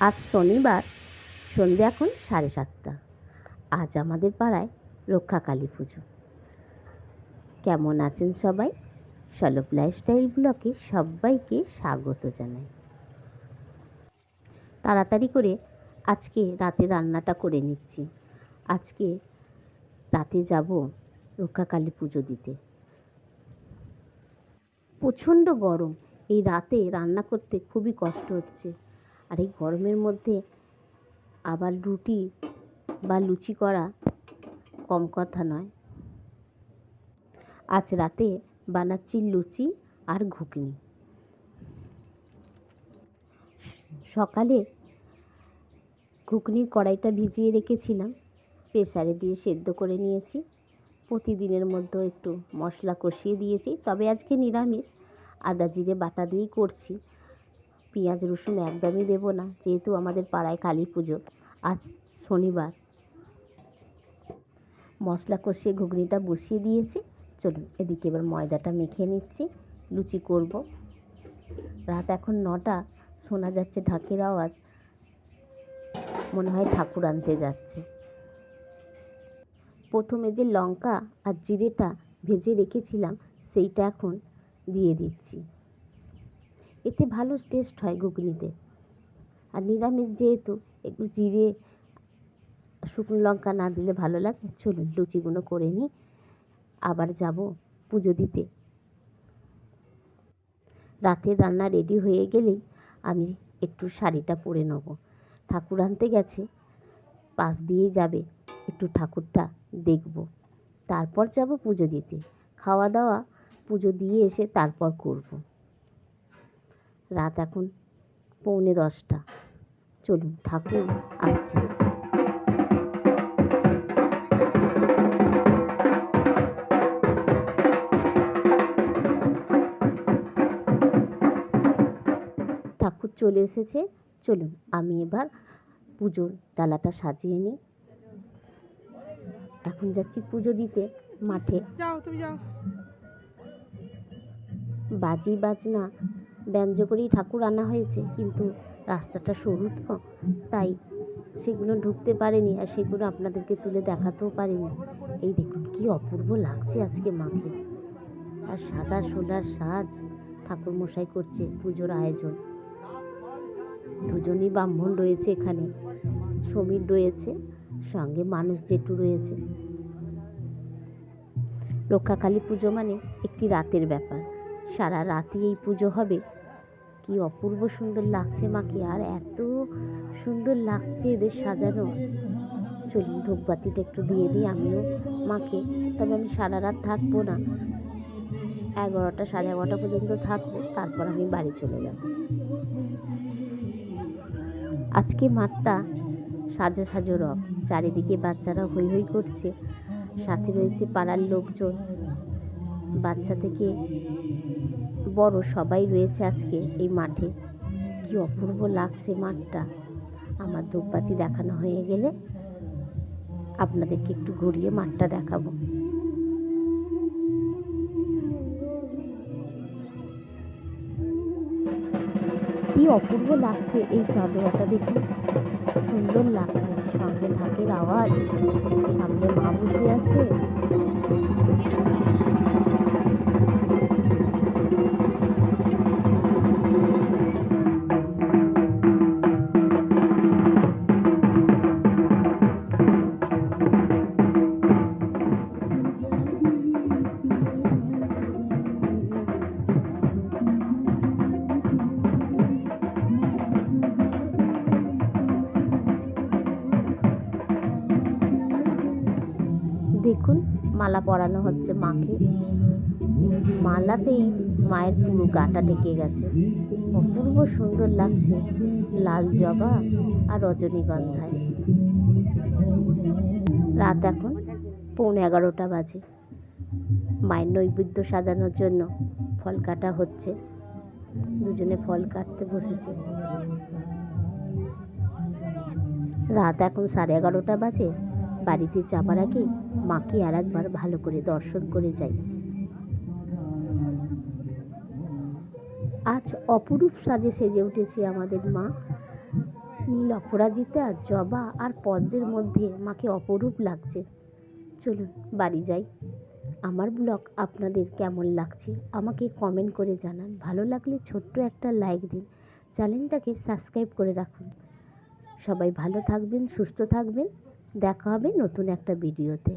আজ শনিবার, সন্ধে এখন সাড়ে সাতটা। আজ আমাদের পাড়ায় রক্ষাকালী পুজো। কেমন আছেন সবাই? সলভ লাইফস্টাইল ব্লকে সবাইকে স্বাগত জানাই। তাড়াতাড়ি করে আজকে রাতে রান্নাটা করে নিচ্ছি। আজকে রাতে যাব রক্ষাকালী পুজো দিতে। প্রচণ্ড গরম। এই রাতে রান্না করতে খুবই কষ্ট হচ্ছে। আর এই গরমের মধ্যে আবার রুটি বা লুচি করা কম কথা নয়। আজ রাতে বানাচ্ছি লুচি আর ঘুগনি। সকালে ঘুগনির কড়াইটা ভিজিয়ে রেখেছিলাম, প্রেসারে দিয়ে সেদ্ধ করে নিয়েছি। প্রতিদিনের মধ্যে একটু মশলা কষিয়ে দিয়েছি, তবে আজকে নিরামিষ। আদা জিরে বাটা দিয়েই করছি। পেঁয়াজ, রসুন একদমই দেবো না, যেহেতু আমাদের পাড়ায় কালী পুজো আজ শনিবার। মশলা কষিয়ে ঘুগনিটা বসিয়ে দিয়েছি। চলুন, এদিকে এবার ময়দাটা মেখে নিচ্ছি, লুচি করব। রাত এখন নটা, শোনা যাচ্ছে ঢাকের আওয়াজ, মনে হয় ঠাকুর আনতে যাচ্ছে। প্রথমে যে লঙ্কা আর জিরেটা ভেজে রেখেছিলাম, সেইটা এখন দিয়ে দিচ্ছি। এতে ভালো টেস্ট হয় ঘুগনিতে। আর নিরামিষ যেহেতু, একটু জিরে, শুকনো লঙ্কা না দিলে ভালো লাগে। চলুন লুচিগুলো করে নিই। আবার যাব পুজো দিতে। রাতের রান্না রেডি হয়ে গেলেই আমি একটু শাড়িটা পরে নেব। ঠাকুর আনতে গেছে, পাশ দিয়েই যাবে, একটু ঠাকুরটা দেখব। তারপর যাব পুজো দিতে। খাওয়া দাওয়া, পুজো দিয়ে এসে তারপর করব। রাত এখন পৌনে দশটা। চলুন ঠাকুর আসছে। ঠাকুর চলে এসেছে। চলুন আমি এবার পুজোর ডালাটা সাজিয়ে নিই। এখন যাচ্ছি পুজো দিতে মাঠে। যাও তুমি যাও। বাজি বাজনা ব্যঞ্জ করেই ঠাকুর আনা হয়েছে, কিন্তু রাস্তাটা সরু তো, তাই সেগুলো ঢুকতে পারেনি আর সেগুলো আপনাদেরকে তুলে দেখাতেও পারিনি। এই দেখুন, কি অপূর্ব লাগছে আজকে মাকে। আর সাদা সোলার সাজ ঠাকুর মশাই করছে পুজোর আয়োজন। দুজনই ব্রাহ্মণ রয়েছে এখানে। সমীর রয়েছে, সঙ্গে মানুষ জেঠু রয়েছে। রক্ষাকালী পুজো মানে একটি রাতের ব্যাপার। সারা রাতই এই পুজো হবে। কি অপূর্ব সুন্দর লাগছে মাকে, আর এত সুন্দর লাগছে এদের সাজানো। চলুন, ধূপবাতিটা একটু দিয়ে দিই আমিও মাকে। তবে আমি সারা রাত থাকব না। এগারোটা সাড়ে এগারোটা পর্যন্ত থাকব, তারপর আমি বাড়ি চলে যাব। আজকে মাঠটা সাজো সাজো রব। চারিদিকে বাচ্চারা হৈ হৈ করছে। সাথে রয়েছে পাড়ার লোকজন। বাচ্চা থেকে বড় সবাই রয়েছে আজকে এই মাঠে। কি অপূর্ব লাগছে মাঠটা। আমার ধূপবাতি দেখানো হয়ে গেলে আপনাদেরকে একটু ঘুরিয়ে মাঠটা দেখাবো। কি অপূর্ব লাগছে এই চাদরাটা দেখুন। সুন্দর লাগছে। সঙ্গে ঢাকের আওয়াজ, সামনে মা বসে আছে। মালা পরানো হচ্ছে মাকে। মালাতেই মায়ের পুরো গাটা ঢেকে গেছে। অপূর্ব সুন্দর লাগছে লাল জবা আর রজনীগন্ধায়। রাত এখন পৌনে এগারোটা বাজে। মায়ের নৈবেদ্য সাজানোর জন্য ফল কাটা হচ্ছে। দুজনে ফল কাটতে বসেছে। রাত এখন সাড়ে এগারোটা বাজে। বাড়িতে যাবার আগে মাকে আর একবার ভালো করে দর্শন করে যাই। আজ অপরূপ সাজে সেজে উঠেছে আমাদের মা। নীল অপরাজিতা, জবা আর পদ্মের মধ্যে মাকে অপরূপ লাগছে। চলুন বাড়ি যাই। আমার ব্লগ আপনাদের কেমন লাগছে আমাকে কমেন্ট করে জানান। ভালো লাগলে ছোট্ট একটা লাইক দিন। চ্যানেলটাকে সাবস্ক্রাইব করে রাখুন। সবাই ভালো থাকবেন, সুস্থ থাকবেন। দেখা হবে নতুন একটা ভিডিওতে।